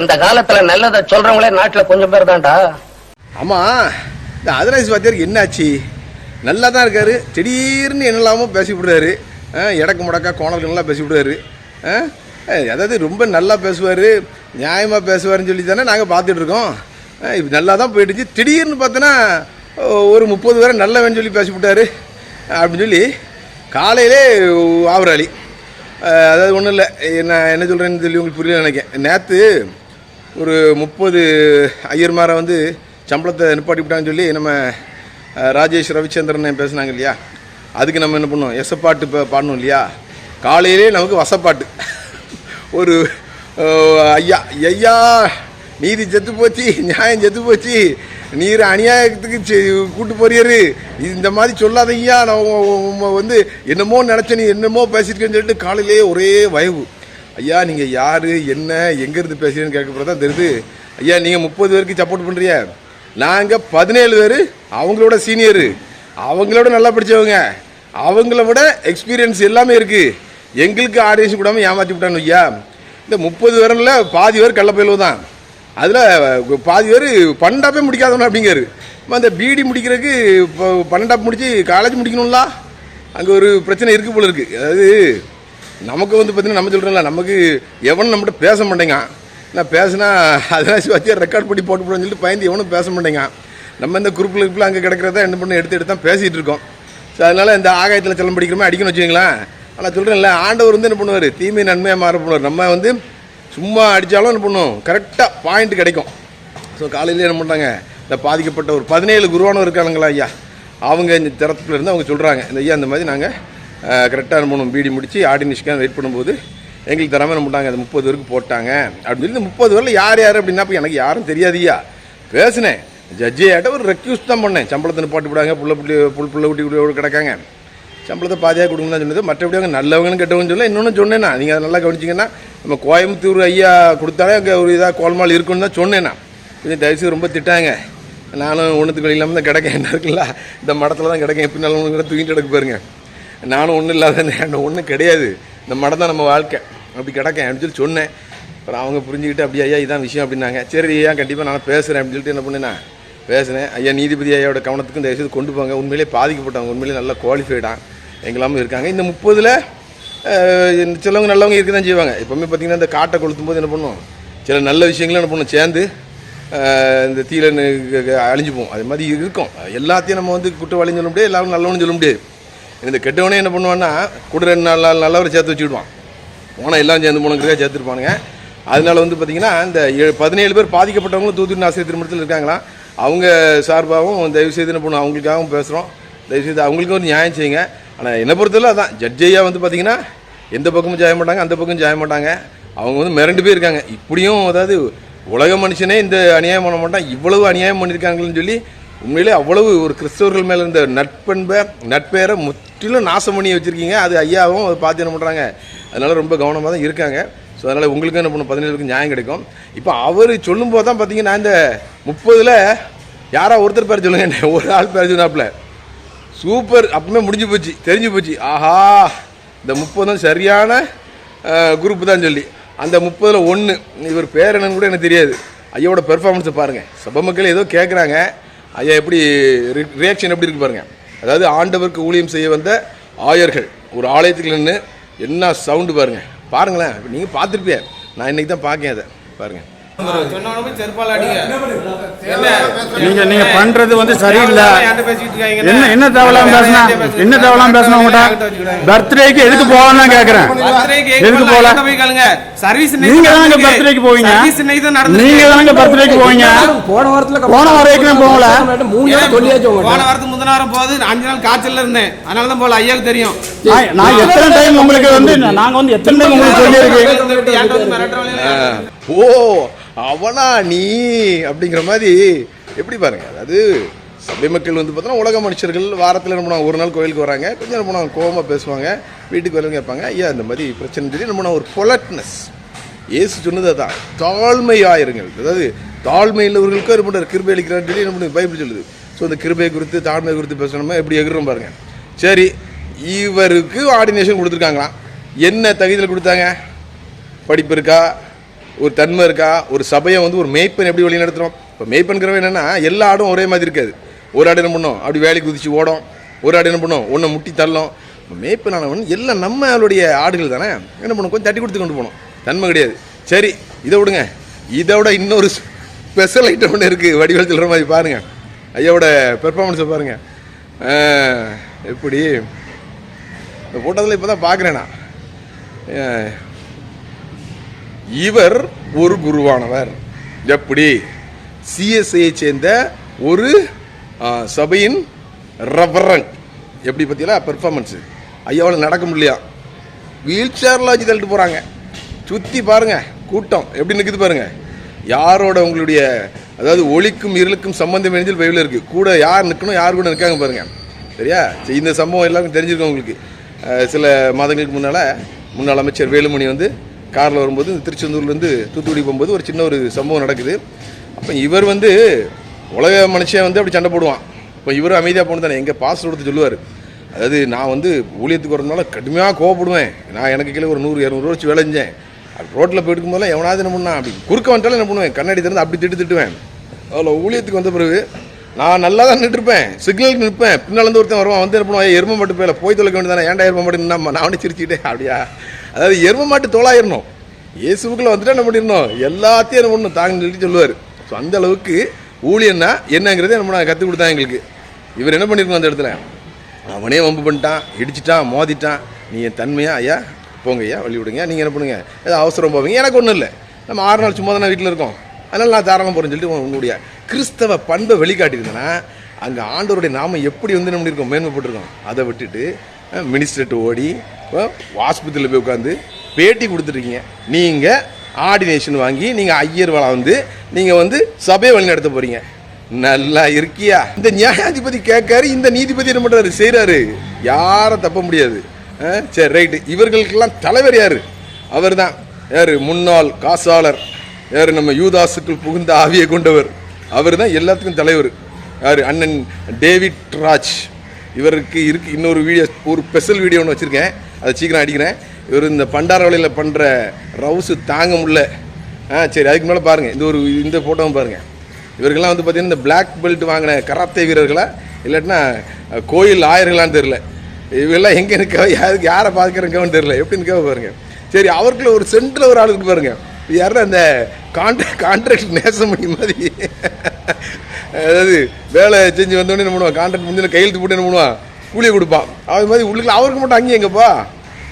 இந்த காலத்துல நல்லதை சொல்றவங்களே நாட்டுல கொஞ்சம் பேர் தான்டா. ஆமா இந்த அதராஜ் வாத்தியாருக்கு என்னாச்சு? நல்லா தான் இருக்காரு. திடீர்னு என்னெல்லாமோ பேசிவிடுறாரு. இடக்கு முடக்கா கோணல்கள்லாம் பேசி விடுறாரு ஆ? அதாவது ரொம்ப நல்லா பேசுவார் நியாயமாக பேசுவாருன்னு சொல்லி தானே நாங்கள் பார்த்துட்டு இருக்கோம் இது நல்லா தான் போயிட்டுச்சு. திடீர்னு பார்த்தோன்னா ஒரு முப்பது பேரை நல்லவன் சொல்லி பேசிவிட்டாரு. அப்படின்னு சொல்லி காலையிலே ஆவராளி. அதாவது ஒன்றும் இல்லை. நான் என்ன சொல்கிறேன்னு சொல்லி உங்களுக்கு புரியல நினைக்கிறேன். நேற்று ஒரு முப்பது ஐயர்மாரை வந்து சம்பளத்தை நிப்பாட்டி விட்டாங்கன்னு சொல்லி நம்ம ராஜேஷ் ரவிச்சந்திரன் பேசுனாங்க இல்லையா? அதுக்கு நம்ம என்ன பண்ணோம்? எசப்பாட்டு இப்போ பாடணும் இல்லையா? காலையிலே நமக்கு வசப்பாட்டு. ஒரு ஐயா ஐயா நீதி செத்து போச்சு நியாயம் செத்து போச்சு. நீர் அநியாயத்துக்கு செ- கூட்டு போறியரு. இந்த மாதிரி சொல்லாதய்யா நான் வந்து என்னமோ நினச்ச நீ என்னமோ பேசியிருக்கேன்னு சொல்லிட்டு காலையிலேயே ஒரே வயவு. ஐயா நீங்கள் யார் என்ன எங்கேருந்து பேசுறீங்கன்னு கேட்கப்பறம் தான் தெரியுது. ஐயா நீங்கள் முப்பது பேருக்கு சப்போர்ட் பண்ணுறிய நாங்கள் பதினேழு பேர் அவங்களோட சீனியரு அவங்களோட நல்லா படித்தவங்க அவங்கள விட எக்ஸ்பீரியன்ஸ் எல்லாமே இருக்குது எங்களுக்கு ஆடியன்ஸ் கூடாமல் ஏமாற்றி விட்டானு ஐயா. இந்த முப்பது பேரில் பாதி பேர் கள்ளப்பயிலு தான். அதில் பாதி பேர் பன்னெண்டாப்பே முடிக்காதவன அப்படிங்காரு அந்த பிடி முடிக்கிறதுக்கு இப்போ பன்னெண்டாப் முடித்து காலேஜ் முடிக்கணும்ல? அங்கே ஒரு பிரச்சனை இருக்குது போல இருக்குது அதாவது நமக்கு வந்து பார்த்தீங்கன்னா நம்ம சொல்கிறோம்ல நமக்கு எவனும் நம்மகிட்ட பேச மாட்டேங்க. நான் பேசினா அதெல்லாம் வச்சு ரெக்கார்ட் பண்ணி போட்டு போடுன்னு சொல்லிட்டு பயந்து எவனும் பேச மாட்டேங்க. நம்ம இந்த குரூப்பில் குரூப்பில் அங்கே கிடக்கிறத என்ன பண்ணி எடுத்து எடுத்து தான் பேசிகிட்டு இருக்கோம். ஸோ அதனால் இந்த ஆகாயத்தில் செல்லம் படிக்கிறோமே அடிக்கணும் வச்சுங்களேன் ஆனால் சொல்கிறேன்ல ஆண்டவர் வந்து என்ன பண்ணுவார்? தீமை நன்மையாக மாற பண்ணுவார். நம்ம வந்து சும்மா அடித்தாலும் என்ன பண்ணுவோம்? கரெக்டாக பாயிண்ட் கிடைக்கும். ஸோ காலையில் என்ன பண்ணுறாங்க இந்த பாதிக்கப்பட்ட ஒரு பதினேழு குருவானவர் இருக்கானுங்களா ஐயா? அவங்க இந்த தரத்துல இருந்து அவங்க சொல்கிறாங்க இந்த ஐயா இந்த மாதிரி நாங்கள் கரெக்டாக மூணு பீடி முடித்து ஆர்டினிஷ்காக வெயிட் பண்ணும்போது எங்களுக்கு தராமல் என்ன பண்ணாங்க அந்த முப்பது பேருக்கு போட்டாங்க. அப்படின்னு சொல்லி முப்பது பேரில் யார் யார் அப்படின்னா இப்போ எனக்கு யாரும் தெரியாதியா பேசினேன். ஜட்ஜியாட்ட ஒரு ரெக்யூஸ் தான் பண்ணேன். சம்பளத்தை பாட்டு விடாங்க புள்ள புள்ளி புல் புள்ள குட்டி குட்டி கிடக்காங்க. சம்பளத்தை பாதியாக கொடுங்கன்னு தான் சொன்னது. மற்றபடி அவங்க நல்லவங்கன்னு கெட்டவங்கன்னு சொல்ல இன்னொன்று சொன்னேன்னா நீங்கள் அதை நல்லா கவனிச்சிங்கன்னா நம்ம கோயம்புத்தூர் ஐயா கொடுத்தாலே அங்கே ஒரு இதாக கோல்மால் இருக்குன்னு தான் சொன்னேன்னா கொஞ்சம் தயவுசு ரொம்ப திட்டாங்க. நானும் ஒன்றுத்துக்கு இல்லாமல் தான் கிடக்கேன். என்ன இருக்குல்ல? இந்த மடத்தில் தான் கிடக்கேன் எப்படினாலும் ஒன்று தூக்கிட்டு கிடக்கு பாருங்க. நானும் ஒன்றும் இல்லாத ஒன்றும் கிடையாது. இந்த மடம் தான் நம்ம வாழ்க்கை. அப்படி கிடக்கேன் அப்படின்னு சொல்லி சொன்னேன். அப்புறம் அவங்க புரிஞ்சுக்கிட்டு அப்படி ஐயா இதான் விஷயம் அப்படின்னாங்க. சரி ஐயா கண்டிப்பாக நான் பேசுகிறேன் அப்படின்னு சொல்லிட்டு என்ன பண்ணேன் பேசினேன் ஐயா நீதிபதி ஐயாவோட கவனத்துக்கும் தயவுசெய்து கொண்டு போங்க. உண்மையிலே பாதிக்கப்பட்டவங்க உண்மையிலே நல்லா குவாலிஃபைடாக எங்களாமல் இருக்காங்க. இந்த முப்பதில் சிலவங்க நல்லவங்க இருக்க தான் செய்வாங்க. எப்போவுமே பார்த்திங்கன்னா இந்த காட்டை கொளுத்தும் போது என்ன பண்ணுவோம்? சில நல்ல விஷயங்களும் என்ன பண்ணுவோம்? சேர்ந்து இந்த தீல அழிஞ்சு போவோம் அது மாதிரி இருக்கும். எல்லாத்தையும் நம்ம வந்து குற்றவாளின்னு சொல்ல முடியாது எல்லாரும் நல்லவனு சொல்ல முடியாது. இந்த கெட்டவனே என்ன பண்ணுவான்னா கூட ரெண்டு நாள் நாள் நல்லவரை சேர்த்து வச்சுக்கிடுவான். போனால் எல்லாம் சேர்ந்து போனங்கிறதா சேர்த்துருப்பானுங்க. அதனால வந்து பார்த்தீங்கன்னா இந்த ஏழு- பதினேழு பேர் பாதிக்கப்பட்டவங்களும் தூத்துக்குடி ஆசிரியர் திருமணத்தில் இருக்காங்களா அவங்க சார்பாகவும் தயவுசெய்து என்ன பண்ணுவோம் அவங்களுக்காகவும் பேசுகிறோம் தயவுசெய்து அவங்களுக்கும் ஒரு நியாயம் செய்யுங்க. ஆனால் என்னை பொறுத்தவரை அதான் ஜட்ஜையாக வந்து பார்த்தீங்கன்னா எந்த பக்கமும் ஜாய மாட்டாங்க அந்த பக்கமும் ஜாய மாட்டாங்க. அவங்க வந்து மிரண்டு போய் இருக்காங்க. இப்படியும் அதாவது உலக மனுஷனே இந்த அநியாயம் பண்ண மாட்டான் இவ்வளவு அநியாயம் பண்ணியிருக்காங்கன்னு சொல்லி உண்மையிலே அவ்வளவு ஒரு கிறிஸ்தவர்கள் மேலே இருந்த நட்பண்பை நட்பெயரை முற்றிலும் நாசம் பண்ணி வச்சுருக்கீங்க. அது ஐயாவும் அதை பார்த்து என்ன பண்ணுறாங்க அதனால் ரொம்ப கவனமாக தான் இருக்காங்க. ஸோ அதனால் உங்களுக்கு என்ன பண்ணும் பதினேழுக்கு நியாயம் கிடைக்கும். இப்போ அவர் சொல்லும்போது தான் பார்த்தீங்கன்னா இந்த முப்பதில் யாரா ஒருத்தர் பேர் சொல்லுங்க. ஒரு ஆள் பேர் சொன்னாப்புல. சூப்பர். அப்பவுமே முடிஞ்சு போச்சு தெரிஞ்சு போச்சு. ஆஹா இந்த முப்பது தான் சரியான குரூப் தான் சொல்லி. அந்த முப்பதில் ஒன்று இவர் பேர் என்னன்னு கூட எனக்கு தெரியாது. ஐயாவோட பெர்ஃபார்மன்ஸை பாருங்கள் சபை மக்கள் ஏதோ கேட்குறாங்க ஐயா எப்படி ரியாக்ஷன் எப்படி இருக்கு பாருங்கள் அதாவது ஆண்டவருக்கு ஊழியம் செய்ய வந்த ஆயர்கள் ஒரு ஆலயத்துக்கு நின்று என்ன சவுண்டு பாருங்கள் பாருங்களேன் நீங்கள் பார்த்துருப்பிய. நான் இன்னைக்கு தான் பார்க்கேன் அதை. பாருங்கள் நீங்க நீங்க பண்றது வந்து சரியில்லை. என்ன என்ன தேவலாம் பேசினா? என்ன தேவலாம் பேசினா உங்கள்கிட்ட பர்த்டேக்கு எதுக்கு போகலாம் கேக்குறேன். எதுக்கு போகல போய் கேளுங்க சர்வீஸ் நீங்க தானங்க பர்த்டேக்கு போவீங்க? நீங்க தானங்க பர்த்டேக்கு போவீங்க? போன வாரத்துல போன வரைக்கும் போகல? மூணு நாள் சொல்லியாச்சு போன வாரத்துக்கு முந்தின வாரம் போகுது அஞ்சு நாள் காய்ச்சல்ல இருந்தேன். அதனால தான் போல ஐயாவுக்கு தெரியும். நான் எத்தனை டைம் உங்களுக்கு வந்து நாங்க வந்து எத்தனை டைம் உங்களுக்கு ஓ அவனா நீ அப்படிங்கிற மாதிரி எப்படி பாருங்க அதாவது சபை மக்கள் வந்து பார்த்தோன்னா உலக மனுஷர்கள் வாரத்தில் என்ன பண்ணுவாங்க ஒரு நாள் கோயிலுக்கு வராங்க கொஞ்சம் என்ன பண்ணுவாங்க கோவமாக பேசுவாங்க வீட்டுக்கு வரவங்க கேட்பாங்க ஐயா இந்த மாதிரி பிரச்சனை சொல்லி என்ன பண்ணுவாங்க ஒரு பொலட்னஸ் இயேசு சொன்னது அதான் தாழ்மையாயிருங்கள். அதாவது தாழ்மை உள்ளவர்களுக்கும் என்ன பண்ணுறாரு கிருபை அளிக்கிறான்னு சொல்லி என்ன பண்ணுது பைபிள் சொல்லுது. ஸோ இந்த கிருபை குறித்து தாழ்மை குறித்து பேசணுமா எப்படி எகிறோம் பாருங்க. சரி இவருக்கு ஆர்டினேஷன் கொடுத்துருக்காங்களாம். என்ன தகுதியில் கொடுத்தாங்க? படிப்பு இருக்கா? ஒரு தன்மை இருக்கா? ஒரு சபையை வந்து ஒரு மேய்ப்பன் எப்படி வழி நடத்துகிறோம் இப்போ மேய்ப்பன்கிறவன் என்னன்னா எல்லா ஆடும் ஒரே மாதிரி இருக்காது. ஒரு ஆடு என்ன பண்ணும்? அப்படி வேலைக்கு குதிச்சு ஓடும். ஒரு ஆடு என்ன பண்ணும்? ஒன்றை முட்டி தள்ளும். மேய்ப்பனானவன் எல்லாம் நம்மளுடைய ஆடுகள் தானே? என்ன பண்ணும்? கொஞ்சம் தட்டி கொடுத்து கொண்டு போகணும். தன்மை கிடையாது. சரி இதை விடுங்க. இதை விட இன்னொரு ஸ்பெஷல் ஐட்டம் ஒன்று இருக்குது வடிவல் சொல்கிற மாதிரி பாருங்கள் ஐயாவோட பெர்ஃபார்மன்ஸை பாருங்கள் எப்படி? இந்த கூட்டத்தில் இப்போ தான் பார்க்குறேன் நான் இவர் ஒரு குருவானவர். எப்படி? சிஎஸ்ஐயை சேர்ந்த ஒரு சபையின் ரெவரண்ட் எப்படி பார்த்தீங்களா பெர்ஃபார்மன்ஸு ஐயாவில் நடக்க முடியலையா? வீல் சேரில் வச்சு தள்ளிட்டு போகிறாங்க சுற்றி பாருங்கள் கூட்டம். எப்படி நிற்குது பாருங்கள் யாரோட உங்களுடைய அதாவது ஒளிக்கும் இருளுக்கும் சம்பந்தம் இணைஞ்சல் பைபிள் இருக்குது கூட யார் நிற்கணும் யார் கூட நிற்காங்க பாருங்கள் சரியா? சரி, இந்த சம்பவம் எல்லாமே தெரிஞ்சிருக்கோம் உங்களுக்கு. சில மாதங்களுக்கு முன்னால் முன்னாள் அமைச்சர் வேலுமணி வந்து காரில் வரும்போது இந்த திருச்செந்தூர்லேருந்து தூத்துக்குடி போகும்போது ஒரு சின்ன ஒரு சம்பவம் நடக்குது. அப்போ இவர் வந்து உலக மனுஷன் வந்து அப்படி சண்டை போடுவான். இப்போ இவரும் அமைதியாக போகணும் தானே? எங்கள் பாஸ் கொடுத்து சொல்லுவார். அதாவது நான் வந்து ஊழியத்துக்கு வரதுனால கடுமையாக கோவப்படுவேன். நான் எனக்கு கீழே ஒரு நூறு இரநூறுவா வச்சு வேலை செஞ்சேன் ரோட்டில் போயிட்டு போதெல்லாம் எவனாவது என்ன பண்ணா அப்படி குறுக்க வந்துட்டாலும் என்ன பண்ணுவேன்? கண்ணாடி திறந்து அப்படி திட்டு திட்டுவேன். அதில் ஊழியத்துக்கு வந்த பிறகு நான் நல்லா தான் நின்றுருப்பேன். சிக்னலுக்கு நிற்பேன். பின்னால் ஒருத்தன் வருவான். வந்து என்ன பண்ணுவான்? "ஏய், எரும மாட்டு போயில போய் தொலைக்க வேண்டியதானே ஏன்டா எரும மாட்டு நின்னா நானே சிரிச்சுக்கிட்டேன் அப்படியா? அதாவது எரும மாட்டு தோலாயிரணும். இயேசுக்குள்ள வந்துட்டு என்ன பண்ணிடணும்? எல்லாத்தையும் என்ன பண்ணணும்? தாங்க நிறுத்தி சொல்லுவார். ஸோ அந்த அளவுக்கு ஊழியன்னா என்னங்கிறத நம்ம நான் கற்றுக் கொடுத்தா எங்களுக்கு. இவர் என்ன பண்ணியிருக்கோம் அந்த இடத்துல? அவனே வம்பு பண்ணிட்டான் இடிச்சிட்டான் மோதிட்டான். நீ என் ஐயா போங்க ஐயா வழி விடுங்க. நீங்கள் என்ன பண்ணுங்க? ஏதோ அவசரம் போவீங்க? எனக்கு ஒன்றும் இல்லை. நம்ம ஆறு நாள் சும்மா தானே வீட்டில் இருக்கோம். அதனால் நான் தாராளம் போகிறேன்னு சொல்லிட்டு உன்னுடைய கிறிஸ்தவ பண்பை வெளிக்காட்டியிருந்தேன்னா அங்கே ஆண்டவருடைய நாமம் எப்படி வந்து நம்ம இருக்கோம் மேன்மைப்பட்டிருக்கோம் அதை விட்டுட்டு மினிஸ்டர்கிட்ட ஓடி ஆஸ்பத்திரியில் போய் உட்காந்து பேட்டி கொடுத்துருக்கீங்க நீங்கள் ஆர்டினேஷன் வாங்கி நீங்கள் ஐயர் வளம் வந்து நீங்கள் வந்து சபையை வழிநடத்த போகிறீங்க நல்லா இருக்கியா? இந்த நியாயாதிபதி கேட்காரு இந்த நீதிபதி என்ன பண்ணுறாரு செய்கிறாரு யாரும் தப்ப முடியாது. ஆ, சரி ரைட்டு. இவர்களுக்கெல்லாம் தலைவர் யார்? அவர் தான் யார்? முன்னாள் காசாளர். யார்? நம்ம யூதாசுக்குள் புகுந்த ஆவியை கொண்டவர். அவர் தான் எல்லாத்துக்கும் தலைவர். யார்? அண்ணன் டேவிட் ராஜ். இவருக்கு இருக்கு இன்னொரு வீடியோ ஒரு ஸ்பெஷல் வீடியோ ஒன்று வச்சுருக்கேன். அதை சீக்கிரம் அடிக்கிறேன். இவர் இந்த பண்டார வலையில் பண்ணுற ரவுஸு தாங்க முடியல. ஆ சரி அதுக்கு மேலே பாருங்கள் இந்த ஒரு இந்த ஃபோட்டோவும் பாருங்கள் இவர்கள்லாம் வந்து பார்த்தீங்கன்னா இந்த பிளாக் பெல்ட் வாங்கின கராத்தே வீரர்களா? இல்லாட்டினா கோயில் ஆயர்களான்னு தெரில இவெல்லாம் எங்கே நிற்க யாருக்கு யாரை பார்க்குறங்கன்னு தெரில எப்படி இருக்கவோ பாருங்கள் சரி அவருக்குள்ள ஒரு சென்டரில் ஒரு ஆள் இருக்கு பாருங்கள் யாரும் அந்த கான்ட்ராக்ட் கான்ட்ராக்ட் நேசமணி மாதிரி. அதாவது வேலை செஞ்சு வந்தோடனே என்ன பண்ணுவான்? கான்ட்ராக்ட் முடிஞ்சு கையெழுத்து போட்டு என்ன பண்ணுவான்? கூலியை கொடுப்பான். அது மாதிரி உள்ளுக்குள்ள அவருக்கு மட்டும் அங்கேயும் எங்கப்பா?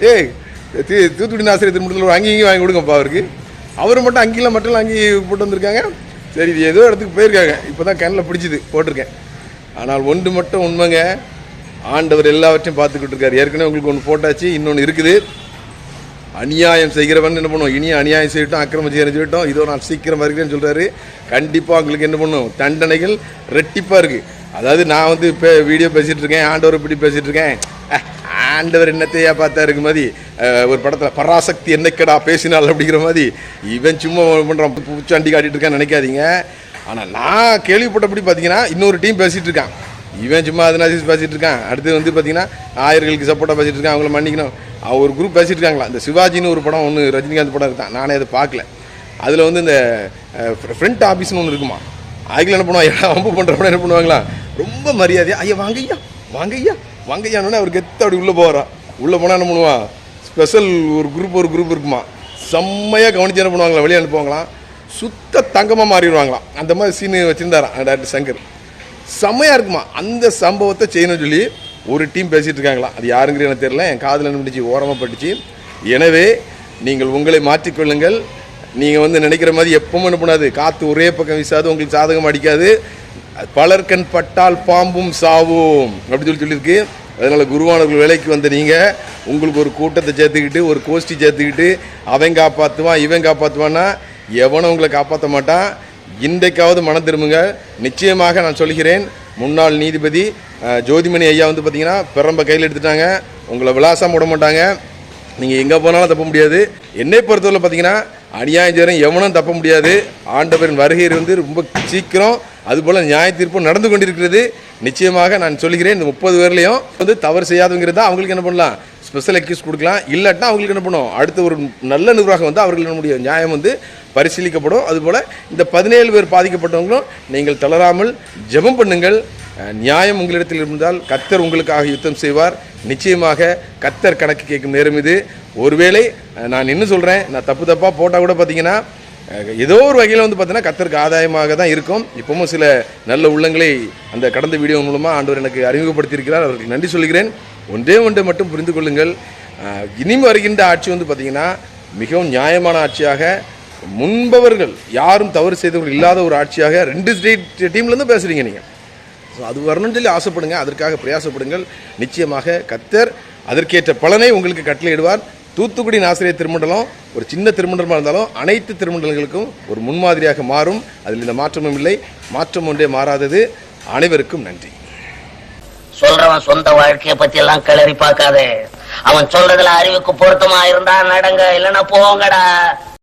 ஏய் தூ- தூத்துக்குடி ஆசிரியர் திருமணத்தில் அங்கேயும் வாங்கி கொடுங்கப்பா அவருக்கு. அவர் மட்டும் அங்கேயும் மட்டும் அங்கேயும் போட்டு வந்திருக்காங்க. சரி இது ஏதோ இடத்துக்கு போயிருக்காங்க. இப்போ தான் கண்ணில் பிடிச்சிது போட்டிருக்கேன். ஆனால் ஒன்று மட்டும் உண்மைங்க. ஆண்டவர் எல்லாவற்றையும் பார்த்துக்கிட்டு இருக்காரு. ஏற்கனவே உங்களுக்கு ஒன்று போட்டாச்சு இன்னொன்று இருக்குது. அநியாயம் செய்கிறவன் என்ன பண்ணுவோம் இனியும் அநியாயம் செய்யட்டும் அக்கிரமம் செய்ய செய்யட்டும் இதோ நான் சீக்கிரம் வருகிறேன்னு சொல்கிறாரு கண்டிப்பாக உங்களுக்கு என்ன பண்ணும்? தண்டனைகள் ரெட்டிப்பாக இருக்குது அதாவது நான் வந்து இப்போ வீடியோ பேசிகிட்டு இருக்கேன். ஆண்டவர் இப்படி பேசிகிட்டு இருக்கேன். ஆண்டவர் என்னத்தையா பார்த்தா இருக்கு மாதிரி ஒரு படத்தில் பராசக்தி என்னைக்கடா பேசினாள் அப்படிங்கிற மாதிரி இவன் சும்மா பண்ணுறான் பூச்சாண்டி காட்டிகிட்டு இருக்கான்னு நினைக்காதீங்க. ஆனால் நான் கேள்விப்பட்டபடி பார்த்தீங்கன்னா இன்னொரு டீம் பேசிகிட்டு இருக்கான். இவன் சும்மா அதனாசிஸ் பேசிகிட்டு இருக்கான். அடுத்து வந்து பார்த்தீங்கன்னா ஆயர்களுக்கு சப்போர்ட்டாக பேசிகிட்டு இருக்கான். அவங்கள மன்னிக்கணும். ஒரு குரூப் பேசிகிட்டு இருக்காங்களா? இந்த சிவாஜின்னு ஒரு படம் ஒன்று ரஜினிகாந்த் படம் இருக்கான் நானே அதை பார்க்கல. அதில் வந்து இந்த ஃப்ரண்ட் ஆஃபீஸ்னு ஒன்று இருக்குமா? அதுக்குள்ள என்ன பண்ணுவாங்க? எல்லாம் பண்ணுற பண்ணுறவன என்ன பண்ணுவாங்களா? ரொம்ப மரியாதையா ஐயா வாங்க ஐயா வாங்க ஐயா வாங்க ஐயான்னு அவர் கெத்த அப்படி உள்ளே போகிறான் உள்ளே போனால் என்ன பண்ணுவான் ஸ்பெஷல் ஒரு குரூப் ஒரு குரூப் இருக்குமா? செம்மையாக கவனிச்சு என்ன பண்ணுவாங்களா? வெளியே அனுப்புவாங்களாம் சுத்த தங்கமாக மாறிடுவாங்களாம். அந்த மாதிரி சீனு வச்சுருந்தாரான் டாக்டர் சங்கர். செம்மையாக இருக்குமா? அந்த சம்பவத்தை செய்யணும்னு சொல்லி ஒரு டீம் பேசிகிட்டு இருக்காங்களாம். அது யாருங்கிறது எனக்கு தெரியல. என் காதில் நின்றுச்சு ஓரமாக பட்டுச்சு. எனவே நீங்கள் உங்களை மாற்றிக்கொள்ளுங்கள் நீங்கள் வந்து நினைக்கிற மாதிரி எப்பவும் என்ன பண்ணாது காற்று ஒரே பக்கம் வீசாது உங்களுக்கு சாதகம் அடிக்காது. பலர்கண் பட்டால் பாம்பும் சாவும். அப்படி சொல்லி சொல்லியிருக்கு. அதனால் குருவானவர்கள் வேலைக்கு வந்த நீங்கள் உங்களுக்கு ஒரு கூட்டத்தை சேர்த்துக்கிட்டு ஒரு கோஷ்டி சேர்த்துக்கிட்டு அவன் காப்பாற்றுவான் இவன் காப்பாற்றுவான்னா எவனும் உங்களை காப்பாற்ற மாட்டான். இன்றைக்காவது மனம் திரும்புங்க. நிச்சயமாக நான் சொல்கிறேன் முன்னாள் நீதிபதி ஜோதிமணி ஐயா வந்து பார்த்தீங்கன்னா பிறம்ப கையில் எடுத்துட்டாங்க. உங்களை விலாசம் விட மாட்டாங்க. நீங்கள் எங்கே போனாலும் தப்ப முடியாது. என்னை பொறுத்தவரை பார்த்தீங்கன்னா அநியாயம் செய்கிறேன் எவனும் தப்ப முடியாது. ஆண்டவரின் வருகை வந்து ரொம்ப சீக்கிரம் அதுபோல் நியாய தீர்ப்பு நடந்து கொண்டிருக்கிறது. நிச்சயமாக நான் சொல்கிறேன் இந்த முப்பது பேர்லையும் வந்து தவறு செய்யாதவங்கிறதா அவங்களுக்கு என்ன பண்ணலாம்? ஸ்பெஷல் எக்யூஸ் கொடுக்கலாம். இல்லாட்டினா அவங்களுக்கு என்ன பண்ணும்? அடுத்த ஒரு நல்ல நிர்வாகம் வந்து அவர்கள் முடியும்? நியாயம் வந்து பரிசீலிக்கப்படும். அதுபோல் இந்த பதினேழு பேர் பாதிக்கப்பட்டவங்களும் நீங்கள் தளராமல் ஜெபம் பண்ணுங்கள். நியாயம் உங்களிடத்தில் இருந்தால் கத்தர் உங்களுக்காக யுத்தம் செய்வார். நிச்சயமாக கத்தர் கணக்கு கேட்கும் நேரம் இது. ஒருவேளை நான் என்ன சொல்கிறேன் நான் தப்பு தப்பாக போட்டால் கூட பார்த்தீங்கன்னா ஏதோ ஒரு வகையில் வந்து பார்த்தீங்கன்னா கத்தருக்கு ஆதாயமாக தான் இருக்கும். இப்பவும் சில நல்ல உள்ளங்களை அந்த கடந்த வீடியோ மூலமாக ஆண்டவர் எனக்கு அறிமுகப்படுத்தியிருக்கிறார். அவருக்கு நன்றி சொல்கிறேன். ஒன்றே ஒன்றை மட்டும் புரிந்து கொள்ளுங்கள். இனிமே வருகின்ற ஆட்சி வந்து பார்த்தீங்கன்னா மிகவும் நியாயமான ஆட்சியாக முன்பவர்கள் யாரும் தவறு செய்தவர்கள் இல்லாத ஒரு ஆட்சியாக ரெண்டு ஸ்டேட் டீம்லேருந்து பேசுகிறீங்க நீங்கள் ஸோ அது வரணும்னு சொல்லி ஆசைப்படுங்க அதற்காக பிரயாசப்படுங்கள். நிச்சயமாக கத்தர் அதற்கேற்ற பலனை உங்களுக்கு கட்டளையிடுவார். தூத்துக்குடி ஆசிரியர் திருமண்டலம் ஒரு சின்ன திருமண்டலமாக இருந்தாலும் அனைத்து திருமண்டலங்களுக்கும் ஒரு முன்மாதிரியாக மாறும். அதில் இந்த மாற்றமும் இல்லை. மாற்றம் ஒன்றே மாறாதது. அனைவருக்கும் நன்றி. சொல்றவன் சொந்த வாழ்க்கையை பத்தி எல்லாம் கிளறி பார்க்காதே. அவன் சொல்றதுல அறிவுக்கு பொருத்தமா இருந்தா நடங்க இல்லைன்னா போங்கடா.